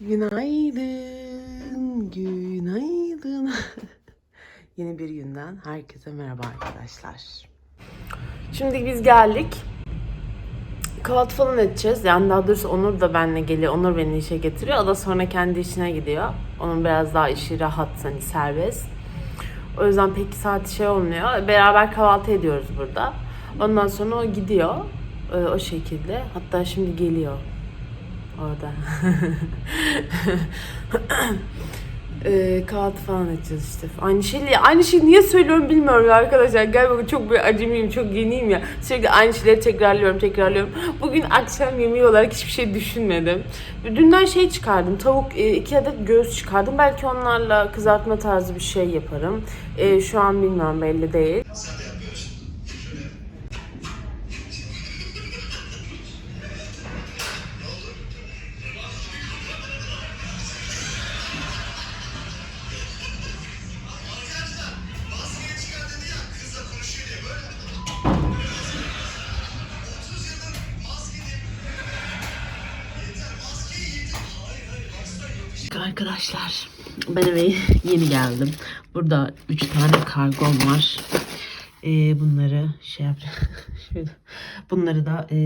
Günaydın, günaydın. Yeni bir günden herkese merhaba arkadaşlar. Şimdi biz geldik. Kahvaltı falan edeceğiz. Yani daha doğrusu Onur da benimle geliyor. Onur beni işe getiriyor. O da sonra kendi işine gidiyor. Onun biraz daha işi rahat, hani serbest. O yüzden pek saat şey olmuyor. Beraber kahvaltı ediyoruz burada. Ondan sonra o gidiyor. Ee, o şekilde. Hatta şimdi geliyor. Orada. Ee, kahvaltı falan edeceğiz işte. Aynı şeyi, aynı şeyi niye söylüyorum bilmiyorum arkadaşlar. Galiba çok bir acemiyim, çok yeniyim ya. Sürekli aynı şeyleri tekrarlıyorum, tekrarlıyorum. Bugün akşam yemeği olarak hiçbir şey düşünmedim. Dünden şey çıkardım, tavuk, e, iki adet göğüs çıkardım. Belki onlarla kızartma tarzı bir şey yaparım. E, şu an bilmiyorum, belli değil. Ben eve yeni geldim. Burada 3 tane kargom var. Ee, bunları şey yap şöyle. bunları da e,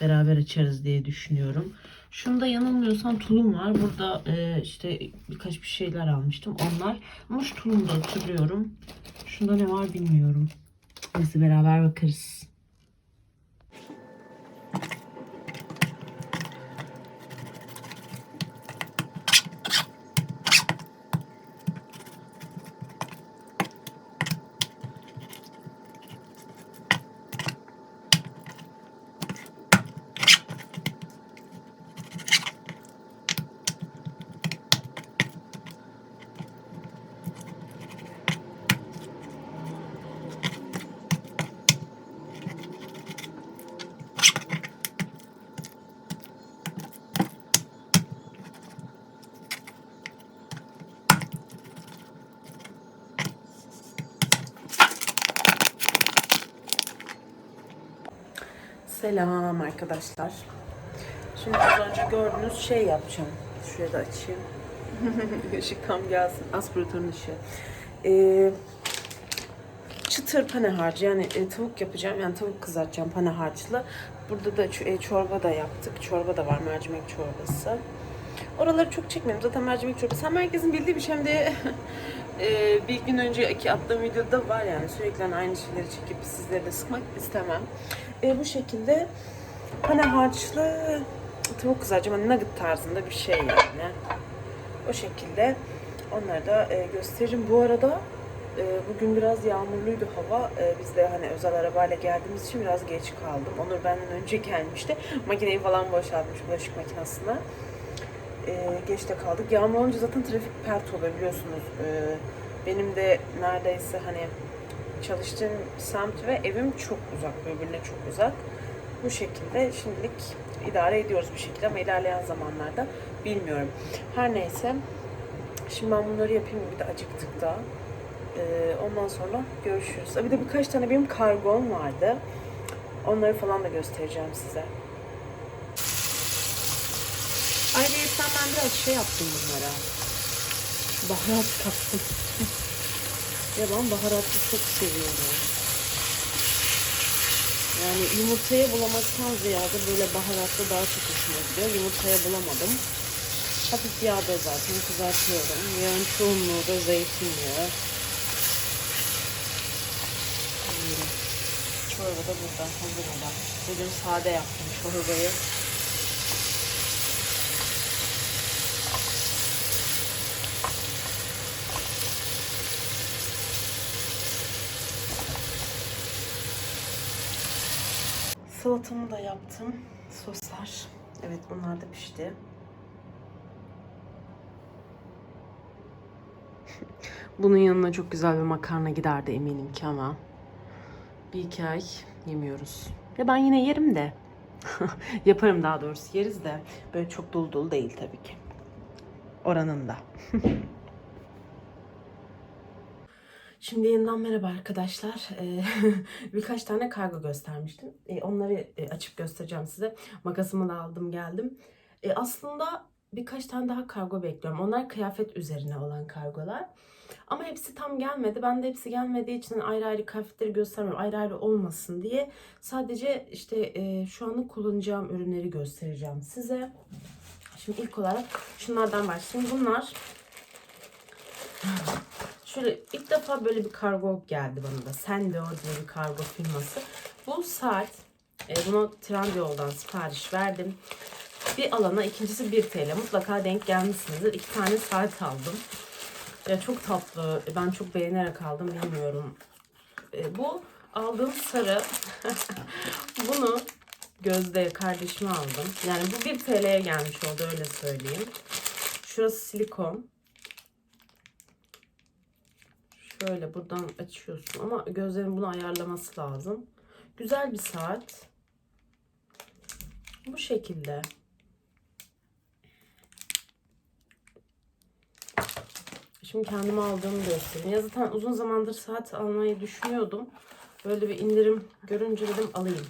beraber açarız diye düşünüyorum. Şunda yanılmıyorsam tulum var. Burada e, işte birkaç bir şeyler almıştım. Onlar. Ama şu tulumu da hatırlıyorum. Şunda ne var bilmiyorum. Neyse beraber bakarız. Selam arkadaşlar. Şimdi az önce gördüğünüz şey yapacağım. Şuraya da açayım. Işık tam gelsin. Aspiratörün ışığı. Ee, çıtır pane harcı yani e, tavuk yapacağım. Yani tavuk kızartacağım pane harçlı. Burada da e, çorba da yaptık. Çorba da var mercimek çorbası. Oraları çok çekmedim. Zaten mercimek çorbası hem herkesin bildiği bir şey hem de e, bir gün önceki attığım videoda var yani. Sürekli hani aynı şeyleri çekip sizleri de sıkmak istemem. E, bu şekilde pane harçlı tavuk kızartacağım. Hani nugget tarzında bir şey yani. O şekilde onları da e, gösteririm. Bu arada e, bugün biraz yağmurluydu hava. E, biz de hani özel arabayla geldiğimiz için biraz geç kaldım. Onur benden önce gelmişti. Makineyi falan boşaltmış bulaşık makinesine. E, geç de kaldık. Yağmur olunca zaten trafik pert oluyor biliyorsunuz. E, benim de neredeyse hani çalıştığım semt ve evim çok uzak. Birbirine çok uzak. Bu şekilde şimdilik idare ediyoruz bir şekilde ama ilerleyen zamanlarda bilmiyorum. Her neyse. Şimdi ben bunları yapayım bir de acıktık da. Ee, ondan sonra görüşürüz. Bir de birkaç tane benim kargom vardı. Onları falan da göstereceğim size. Ben biraz şey yaptım bunlara. Baharat kattım. ya ben baharatlı çok seviyorum. Yani yumurtaya bulamaktan ziyade böyle baharatlı daha çok hoşuma gidiyor. Yumurtaya bulamadım. Hafif yağda zaten kızartıyorum. Yağın çoğunluğu da zeytinyağı. Çorba da burada hazır olan. Bugün sade yaptım çorbayı. Salatamı da yaptım. Soslar. Evet bunlar da pişti. Bunun yanına çok güzel bir makarna giderdi eminim ki ama bir iki ay yemiyoruz. Ya ben yine yerim de. Yaparım daha doğrusu yeriz de böyle çok dolu dolu değil tabii ki. Oranında. Şimdi yeniden merhaba arkadaşlar. Ee, birkaç tane kargo göstermiştim. Ee, onları e, açıp göstereceğim size. Makasımı da aldım geldim. Ee, aslında birkaç tane daha kargo bekliyorum. Onlar kıyafet üzerine olan kargolar. Ama hepsi tam gelmedi. Ben de hepsi gelmediği için ayrı ayrı kıyafetleri göstermiyorum. Ayrı ayrı olmasın diye. Sadece işte e, şu anlık kullanacağım ürünleri göstereceğim size. Şimdi ilk olarak şunlardan başlayayım. Bunlar şöyle ilk defa böyle bir kargo geldi bana da. Sendeo diye bir kargo firması. Bu saat e, bunu Trendyol'dan sipariş verdim. Bir alana ikincisi 1 TL. Mutlaka denk gelmişsinizdir. İki tane saat aldım. Ya çok tatlı. Ben çok beğenerek aldım. Bilmiyorum. E, bu aldığım sarı. Bunu Gözde kardeşime aldım. Yani bu 1 TL'ye gelmiş oldu öyle söyleyeyim. Şurası silikon. Şöyle buradan açıyorsun ama gözlerin bunu ayarlaması lazım. Güzel bir saat. Bu şekilde. Şimdi kendime aldığımı göstereyim. Ya zaten uzun zamandır saat almayı düşünüyordum. Böyle bir indirim görünce dedim alayım.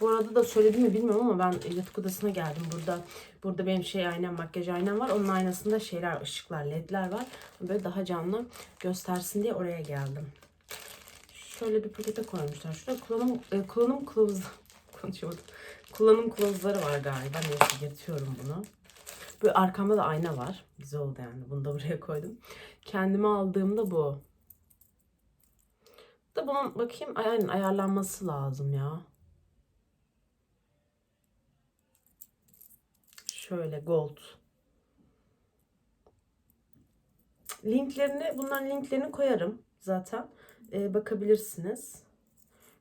Bu arada da söyledim mi bilmiyorum ama ben yatak odasına geldim. Burada burada benim şey aynam, makyaj aynam var. Onun aynasında şeyler, ışıklar, ledler var. Böyle daha canlı göstersin diye oraya geldim. Şöyle bir pakete koymuşlar. Şurada kullanım e, kullanım kılavuzu konuşamadım. Kullanım kılavuzları var galiba. Neyse yırtıyorum bunu. Böyle arkamda da ayna var. Güzel oldu yani. Bunu da buraya koydum. Kendime aldığımda bu. Da bunun bakayım ay- aynen ayarlanması lazım ya. Şöyle gold. Linklerini, bunların linklerini koyarım zaten. Ee, bakabilirsiniz.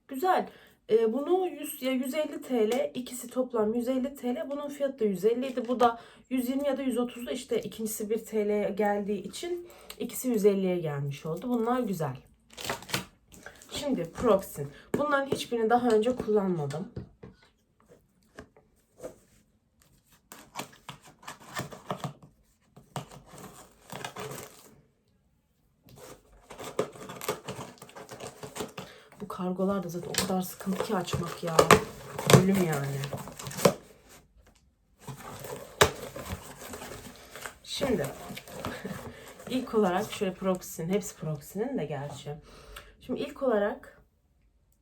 Güzel. Ee, bunu 100 ya 150 TL, ikisi toplam 150 TL. Bunun fiyatı da 150 idi. Bu da 120 ya da 130'da işte ikincisi 1 TL geldiği için ikisi 150'ye gelmiş oldu. Bunlar güzel. Şimdi Proxin. Bunların hiçbirini daha önce kullanmadım. Bu kargolar da zaten o kadar sıkıntı ki açmak ya. Ölüm yani. Şimdi ilk olarak şöyle Proxin, hepsi Proxin'in de gerçi. Şimdi ilk olarak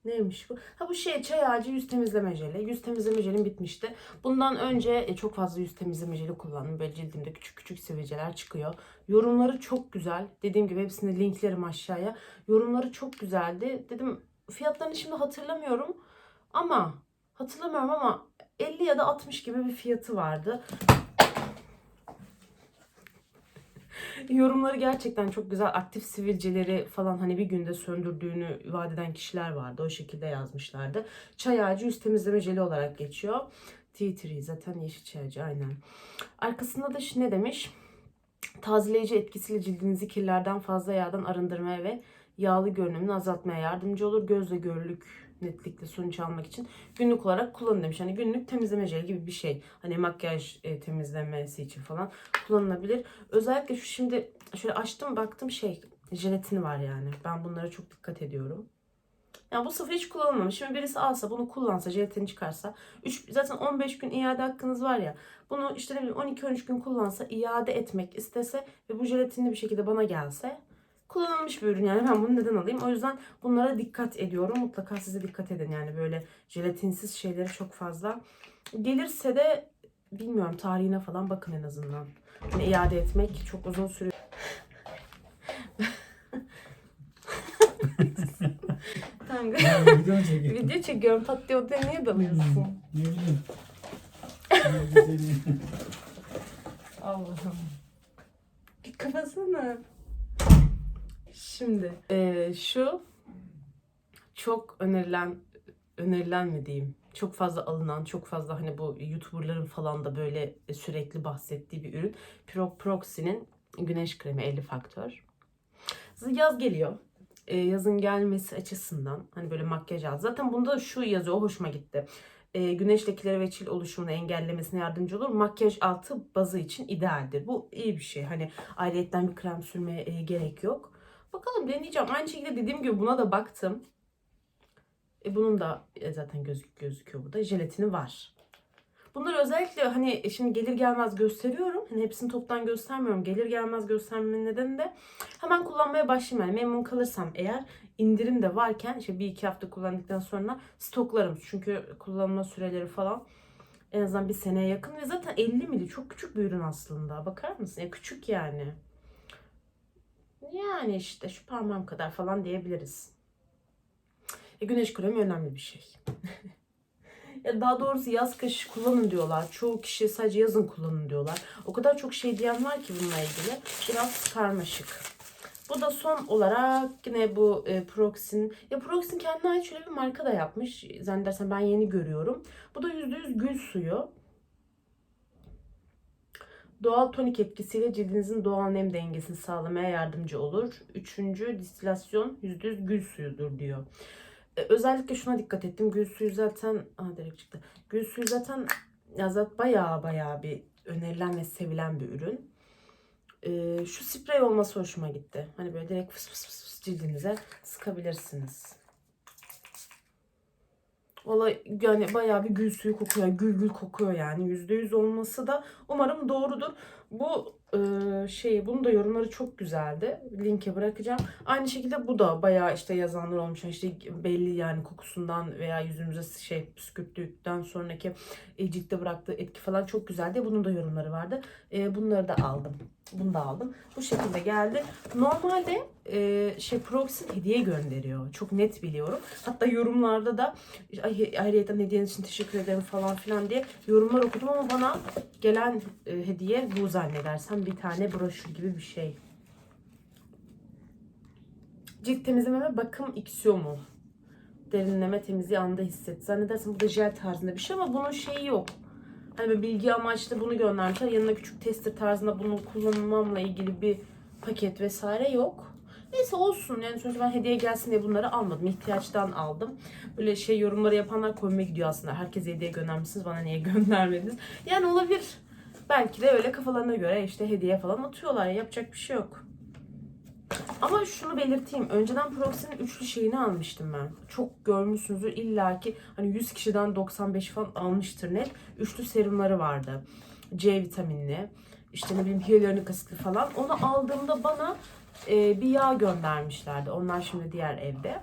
neymiş bu? Ha bu şey çay ağacı yüz temizleme jeli. Yüz temizleme jelim bitmişti. Bundan önce e, çok fazla yüz temizleme jeli kullandım. Böyle cildimde küçük küçük sivilceler çıkıyor. Yorumları çok güzel. Dediğim gibi hepsini linklerim aşağıya. Yorumları çok güzeldi. Dedim fiyatlarını şimdi hatırlamıyorum ama hatırlamıyorum ama 50 ya da 60 gibi bir fiyatı vardı. Yorumları gerçekten çok güzel. Aktif sivilceleri falan hani bir günde söndürdüğünü vaat eden kişiler vardı. O şekilde yazmışlardı. Çay ağacı yüz temizleme jeli olarak geçiyor. Tea tree zaten yeşil çay ağacı aynen. Arkasında da ne demiş? Tazeleyici etkisiyle cildinizi kirlerden fazla yağdan arındırmaya ve yağlı görünümünü azaltmaya yardımcı olur. Gözle görülük netlikle sonuç almak için günlük olarak kullanın demiş. Hani günlük temizleme jeli gibi bir şey. Hani makyaj e, temizlemesi için falan kullanılabilir. Özellikle şu şimdi şöyle açtım baktım şey jelatini var yani. Ben bunlara çok dikkat ediyorum. Yani bu sıfır hiç kullanılmamış. Şimdi birisi alsa bunu kullansa jelatini çıkarsa 3, zaten 15 gün iade hakkınız var ya. Bunu işte ne bileyim 12-13 gün kullansa iade etmek istese ve bu jelatinli bir şekilde bana gelse kullanılmış bir ürün yani ben bunu neden alayım? O yüzden bunlara dikkat ediyorum. Mutlaka size dikkat edin yani böyle jelatinsiz şeyleri çok fazla. Gelirse de bilmiyorum tarihine falan bakın en azından. Yani iade etmek çok uzun sürüyor. tamam. Video çekiyor. Video çekiyorum. Pat diye odaya niye dalıyorsun? Ne bileyim. Ne güzeli. Allah'ım. Bir kapatsana. Şimdi eee, şu çok önerilen önerilen mi diyeyim? Çok fazla alınan, çok fazla hani bu YouTuber'ların falan da böyle sürekli bahsettiği bir ürün. Pro Proxy'nin güneş kremi 50 faktör. Yaz geliyor. Ee, yazın gelmesi açısından hani böyle makyaj altı. Zaten bunda şu yazıyor hoşuma gitti. Ee, güneş lekeleri ve çil oluşumunu engellemesine yardımcı olur. Makyaj altı bazı için idealdir. Bu iyi bir şey. Hani ayrıyetten bir krem sürmeye e, gerek yok. Bakalım deneyeceğim. Aynı şekilde dediğim gibi buna da baktım. E, bunun da e, zaten gözük gözüküyor burada. Jelatini var. Bunları özellikle hani e, şimdi gelir gelmez gösteriyorum. Hani hepsini toptan göstermiyorum. Gelir gelmez göstermemin nedeni de hemen kullanmaya başlayayım. Yani memnun kalırsam eğer indirim de varken işte bir iki hafta kullandıktan sonra stoklarım. Çünkü kullanma süreleri falan en azından bir seneye yakın ve zaten 50 mili çok küçük bir ürün aslında. Bakar mısın? Ya küçük yani. Yani işte şu parmağım kadar falan diyebiliriz. E, güneş kremi önemli bir şey. ya daha doğrusu yaz kış kullanın diyorlar. Çoğu kişi sadece yazın kullanın diyorlar. O kadar çok şey diyen var ki bununla ilgili. Biraz karmaşık. Bu da son olarak yine bu e, Proxin. Ya Proxin kendine ait şöyle bir marka da yapmış. Zannedersem ben yeni görüyorum. Bu da %100 gül suyu. Doğal tonik etkisiyle cildinizin doğal nem dengesini sağlamaya yardımcı olur. Üçüncü distilasyon %100 gül suyudur diyor. E, özellikle şuna dikkat ettim. Gül suyu zaten... Aa direkt çıktı. Gül suyu zaten ya zaten bayağı bayağı bir önerilen ve sevilen bir ürün. E, şu sprey olması hoşuma gitti. Hani böyle direkt fıs fıs fıs cildinize sıkabilirsiniz. Valla yani bayağı bir gül suyu kokuyor. Gül gül kokuyor yani. %100 olması da umarım doğrudur. Bu e, şey bunun da yorumları çok güzeldi. Linke bırakacağım. Aynı şekilde bu da bayağı işte yazanlar olmuş. İşte belli yani kokusundan veya yüzümüze şey püskürttükten sonraki e, ciltte bıraktığı etki falan çok güzeldi. Bunun da yorumları vardı. E, bunları da aldım. Bunu da aldım. Bu şekilde geldi. Normalde e, şey Proxin hediye gönderiyor. Çok net biliyorum. Hatta yorumlarda da ay, ayrıyeten hediyeniz için teşekkür ederim falan filan diye yorumlar okudum ama bana gelen e, hediye bu zannedersem bir tane broşür gibi bir şey. Cilt temizleme ve bakım iksiyomu. Derinleme temizliği anda hisset. Zannedersem bu da jel tarzında bir şey ama bunun şeyi yok. Hani bilgi amaçlı bunu göndermişler. Yanına küçük tester tarzında bunu kullanmamla ilgili bir paket vesaire yok. Neyse olsun yani sonuçta ben hediye gelsin diye bunları almadım. İhtiyaçtan aldım. Böyle şey yorumları yapanlar koyma gidiyor aslında. Herkese hediye göndermişsiniz bana niye göndermediniz? Yani olabilir. Belki de öyle kafalarına göre işte hediye falan atıyorlar. Yapacak bir şey yok. Ama şunu belirteyim. Önceden Proxy'nin üçlü şeyini almıştım ben. Çok görmüşsünüzdür illaki hani 100 kişiden 95 falan almıştır net. Üçlü serumları vardı. C vitaminli. işte ne bileyim hyaluronik asitli falan. Onu aldığımda bana e, bir yağ göndermişlerdi. Onlar şimdi diğer evde.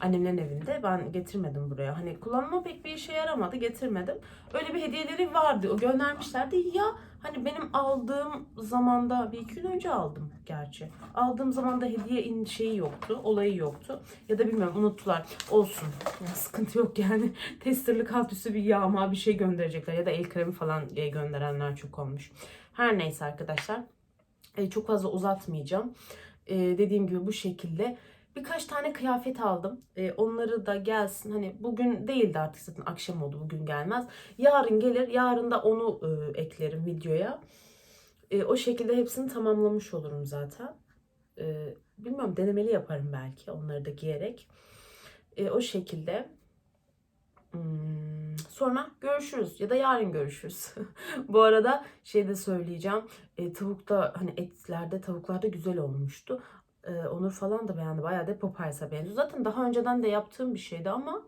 Annemlerin evinde. Ben getirmedim buraya. Hani kullanma pek bir işe yaramadı. Getirmedim. Öyle bir hediyeleri vardı. O göndermişlerdi. Ya hani benim aldığım zamanda bir iki gün önce aldım gerçi. Aldığım zaman da hediye in şeyi yoktu. Olayı yoktu. Ya da bilmiyorum unuttular. Olsun. Ya sıkıntı yok yani. Testerlık alt üstü bir yağma bir şey gönderecekler. Ya da el kremi falan e, gönderenler çok olmuş. Her neyse arkadaşlar. E, çok fazla uzatmayacağım. E, dediğim gibi bu şekilde birkaç tane kıyafet aldım. E, onları da gelsin. Hani bugün değildi artık zaten akşam oldu bugün gelmez. Yarın gelir. Yarın da onu e, eklerim videoya. E, o şekilde hepsini tamamlamış olurum zaten. E, bilmiyorum denemeli yaparım belki onları da giyerek. E, o şekilde. Hmm, sonra görüşürüz ya da yarın görüşürüz. Bu arada şey de söyleyeceğim. E, tavukta hani etlerde tavuklarda güzel olmuştu. E, Onur falan da beğendi. Bayağı da Popeyes'a benziyor. Zaten daha önceden de yaptığım bir şeydi ama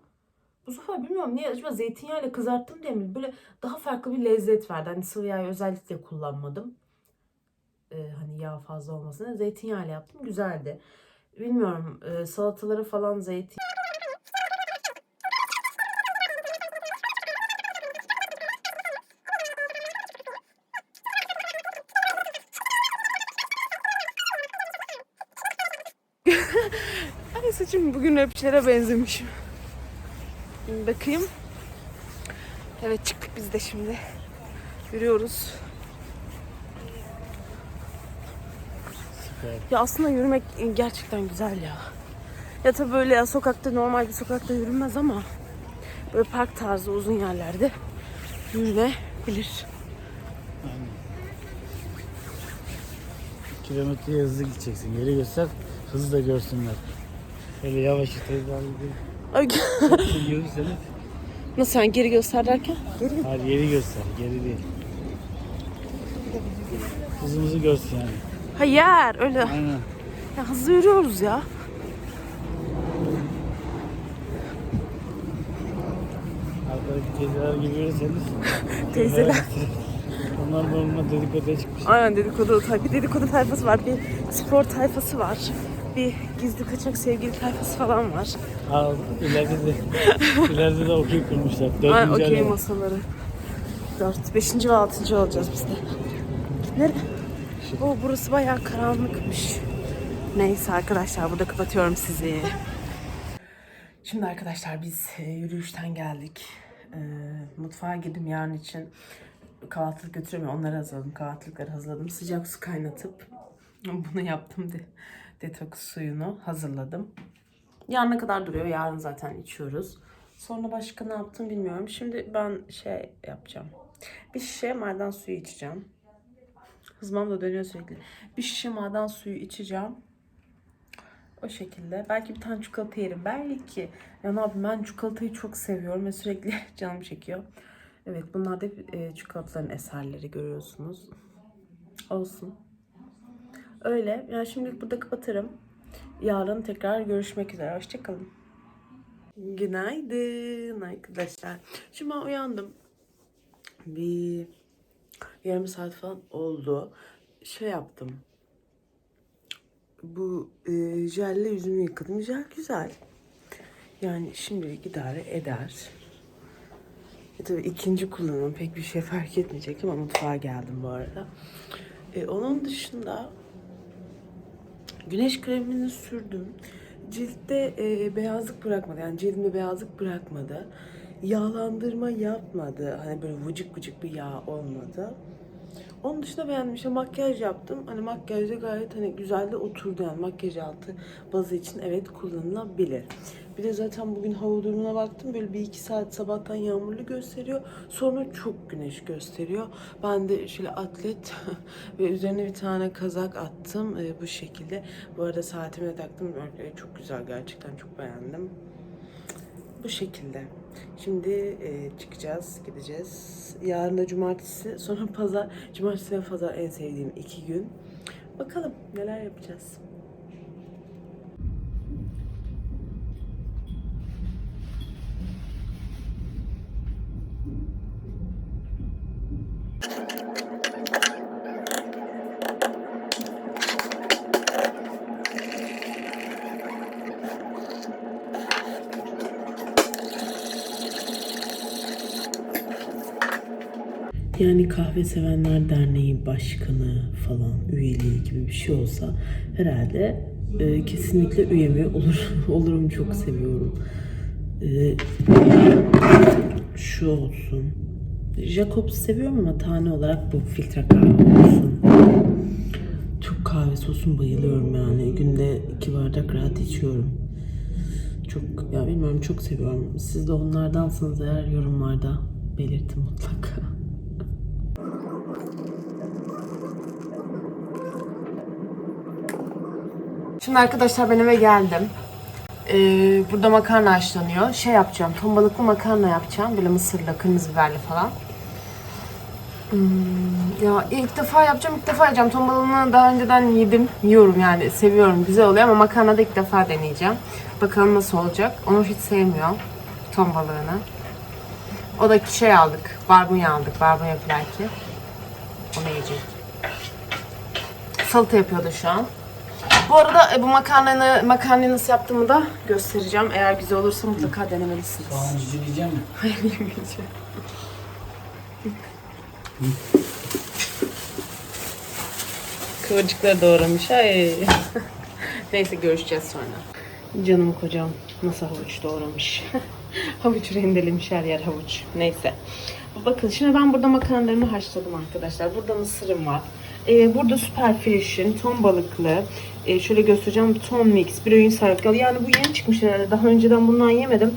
bu sefer bilmiyorum niye acaba zeytinyağıyla kızarttım diye mi? Böyle daha farklı bir lezzet verdi. Hani sıvı yağı özellikle kullanmadım. E, hani yağ fazla olmasına. Zeytinyağıyla yaptım. Güzeldi. Bilmiyorum e, salataları falan zeytin Ay saçım bugün rapçilere benzemiş. Bakayım. Evet çıktık biz de şimdi. Yürüyoruz. Ya aslında yürümek gerçekten güzel ya. Ya tabii böyle ya sokakta normal bir sokakta yürünmez ama böyle park tarzı uzun yerlerde yürünebilir. Aynen. Kilometreye hızlı gideceksin. Yeri göster, hızlı da görsünler. Öyle yavaş. Ay, Yürürseniz, Nasıl yani geri göster derken? Geri hayır yeri göster, geri değil. Hızımızı görsün yani. Hayır öyle. Aynen. Ya hızlı yürüyoruz ya. Arkadaki teyzeler gibi görürseniz. Teyzeler. Onlar bununla dedikoduya çıkmış. Aynen dedikodu, bir dedikodu tayfası var, bir spor tayfası var. Bir gizli kaçak sevgili tayfası falan var. Aa, ileride de, ileride de okey kurmuşlar. Ay, Dördüncü okey alem. masaları. 4, 5. ve 6. olacağız biz de. Nerede? Oo, burası bayağı karanlıkmış. Neyse arkadaşlar burada kapatıyorum sizi. Şimdi arkadaşlar biz e, yürüyüşten geldik. E, mutfağa girdim yarın için. Kahvaltılık götüremiyorum. Onları hazırladım. Kahvaltılıkları hazırladım. Sıcak su kaynatıp bunu yaptım. De, detoks suyunu hazırladım. Yarına kadar duruyor. Yarın zaten içiyoruz. Sonra başka ne yaptım bilmiyorum. Şimdi ben şey yapacağım. Bir şişe maden suyu içeceğim. Hızmam da dönüyor sürekli. Bir şişe maden suyu içeceğim. O şekilde. Belki bir tane çikolata yerim. Belki. Ya ne yapayım ben çikolatayı çok seviyorum ve sürekli canım çekiyor. Evet bunlar da e, çikolataların eserleri görüyorsunuz. Olsun. Öyle. Yani şimdilik burada kapatırım. Yarın tekrar görüşmek üzere. Hoşçakalın. Günaydın arkadaşlar. Şimdi ben uyandım. Bir yarım saat falan oldu. Şey yaptım. Bu e, jelle yüzümü yıkadım. Jel güzel. Yani şimdilik idare eder. E tabii ikinci kullanım pek bir şey fark etmeyecek ama mutfağa geldim bu arada. E, onun dışında güneş kremini sürdüm. Ciltte e, beyazlık bırakmadı. Yani cildimde beyazlık bırakmadı. Yağlandırma yapmadı. Hani böyle vıcık vıcık bir yağ olmadı. Onun dışında beğendim. İşte makyaj yaptım. Hani makyajda gayet hani güzel de oturdu yani makyaj altı bazı için evet kullanılabilir. Bir de zaten bugün hava durumuna baktım. Böyle bir iki saat sabahtan yağmurlu gösteriyor. Sonra çok güneş gösteriyor. Ben de şöyle atlet ve üzerine bir tane kazak attım. Ee, bu şekilde. Bu arada saatimi de taktım. Ee, Çok güzel gerçekten çok beğendim. Bu şekilde. Şimdi e, çıkacağız, gideceğiz. Yarın da cumartesi, sonra pazar. Cumartesi ve pazar en sevdiğim iki gün. Bakalım neler yapacağız. Yani Kahve Sevenler Derneği Başkanı falan üyeliği gibi bir şey olsa herhalde e, kesinlikle üyemi olur olurum çok seviyorum. E, şu olsun. Jacobs seviyorum ama tane olarak bu filtre kahve olsun. Çok kahve sosun bayılıyorum yani. Günde iki bardak rahat içiyorum. Çok ya bilmiyorum çok seviyorum. Siz de onlardansınız eğer yorumlarda belirtin mutlaka. Şimdi arkadaşlar ben eve geldim. Ee, burada makarna haşlanıyor. Şey yapacağım, ton balıklı makarna yapacağım. Böyle mısırla, kırmızı biberli falan. Hmm, ya ilk defa yapacağım, ilk defa yiyeceğim. Ton balığını daha önceden yedim, yiyorum yani. Seviyorum, güzel oluyor ama makarna da ilk defa deneyeceğim. Bakalım nasıl olacak. Onu hiç sevmiyor, ton balığını. O da şey aldık, barbunya aldık, barbunya plaki. Onu yiyecek. Salata yapıyordu şu an. Bu arada e, bu makarnanı, makarnayı nasıl yaptığımı da göstereceğim. Eğer güzel olursa mutlaka denemelisiniz. Soğan cüceleyeceğim mi? Hayır yemeyeceğim. Kıvırcıkları doğramış. Ay. Neyse görüşeceğiz sonra. Canım kocam nasıl havuç doğramış. havuç rendelemiş her yer havuç. Neyse. Bakın şimdi ben burada makarnalarımı haşladım arkadaşlar. Burada mısırım var. Ee, burada süper fresh'in ton balıklı. Ee, şöyle göstereceğim. Ton mix. Bir öğün sarkalı. Yani bu yeni çıkmış herhalde. Daha önceden bundan yemedim.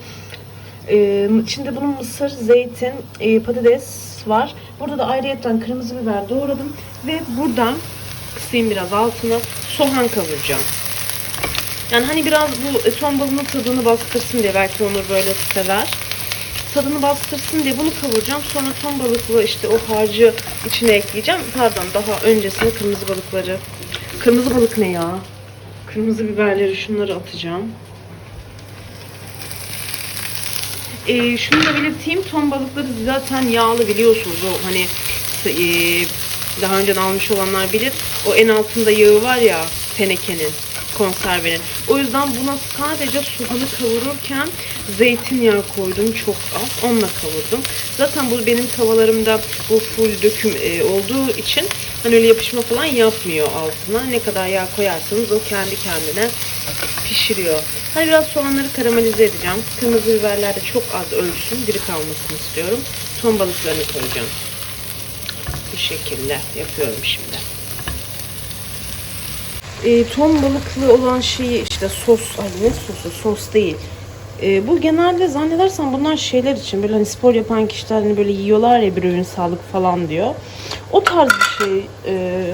Ee, şimdi bunun mısır, zeytin, e, patates var. Burada da ayrıyetten kırmızı biber doğradım. Ve buradan kısayım biraz altına soğan kavuracağım. Yani hani biraz bu ton balığının tadını bastırsın diye belki Onur böyle sever. Tadını bastırsın diye bunu kavuracağım. Sonra ton balıklı işte o harcı içine ekleyeceğim. Pardon daha öncesinde kırmızı balıkları. Kırmızı balık ne ya? Kırmızı biberleri şunları atacağım. e, şunu da belirteyim. Ton balıkları zaten yağlı biliyorsunuz. O hani e, daha önceden almış olanlar bilir. O en altında yağı var ya tenekenin konservenin. O yüzden buna sadece soğanı kavururken zeytinyağı koydum çok az. Onunla kavurdum. Zaten bu benim tavalarımda bu full döküm e, olduğu için hani öyle yapışma falan yapmıyor altına. Ne kadar yağ koyarsanız o kendi kendine pişiriyor. Hani biraz soğanları karamelize edeceğim. Kırmızı biberler de çok az ölçsün. Diri kalmasını istiyorum. Ton balıklarını koyacağım. Bu şekilde yapıyorum şimdi. E, ton balıklı olan şeyi işte sos, ay ne sosu, sos değil. E, bu genelde zannedersem bunlar şeyler için böyle hani spor yapan kişiler hani böyle yiyorlar ya bir öğün sağlık falan diyor. O tarz bir şey e,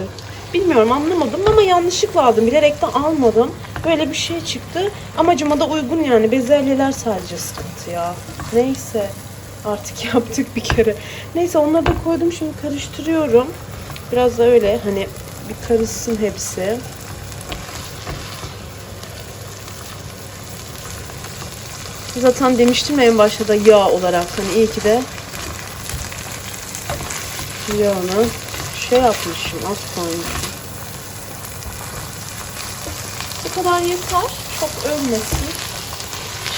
bilmiyorum anlamadım ama yanlışlıkla aldım. Bilerek de almadım. Böyle bir şey çıktı. Amacıma da uygun yani. Bezelyeler sadece sıkıntı ya. Neyse. Artık yaptık bir kere. Neyse onları da koydum. Şimdi karıştırıyorum. Biraz da öyle hani bir karışsın hepsi. Zaten demiştim en başta da yağ olarak hani iyi ki de yağını şey yapmışım az koymuşum. Bu kadar yeter. Çok ölmesin.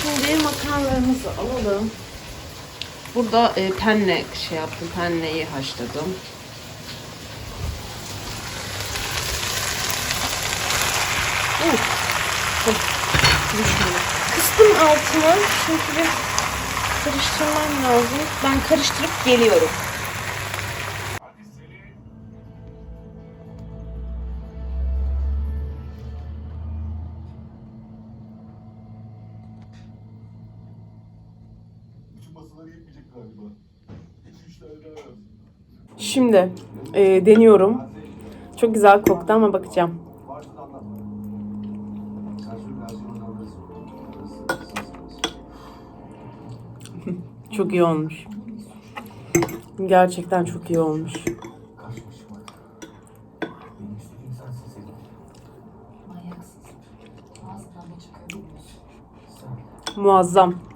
Şimdi makarnalarımızı alalım. Burada e, penne şey yaptım. Penneyi haşladım. Heh, düşmedi. Kıstım altını çünkü bir karıştırmam lazım. Ben karıştırıp geliyorum. Bütün masalar yetmeyecek galiba. 2-3 tane daha lazım. Şimdi e, deniyorum. Çok güzel koktu ama bakacağım. Çok iyi olmuş. Gerçekten çok iyi olmuş. Muazzam.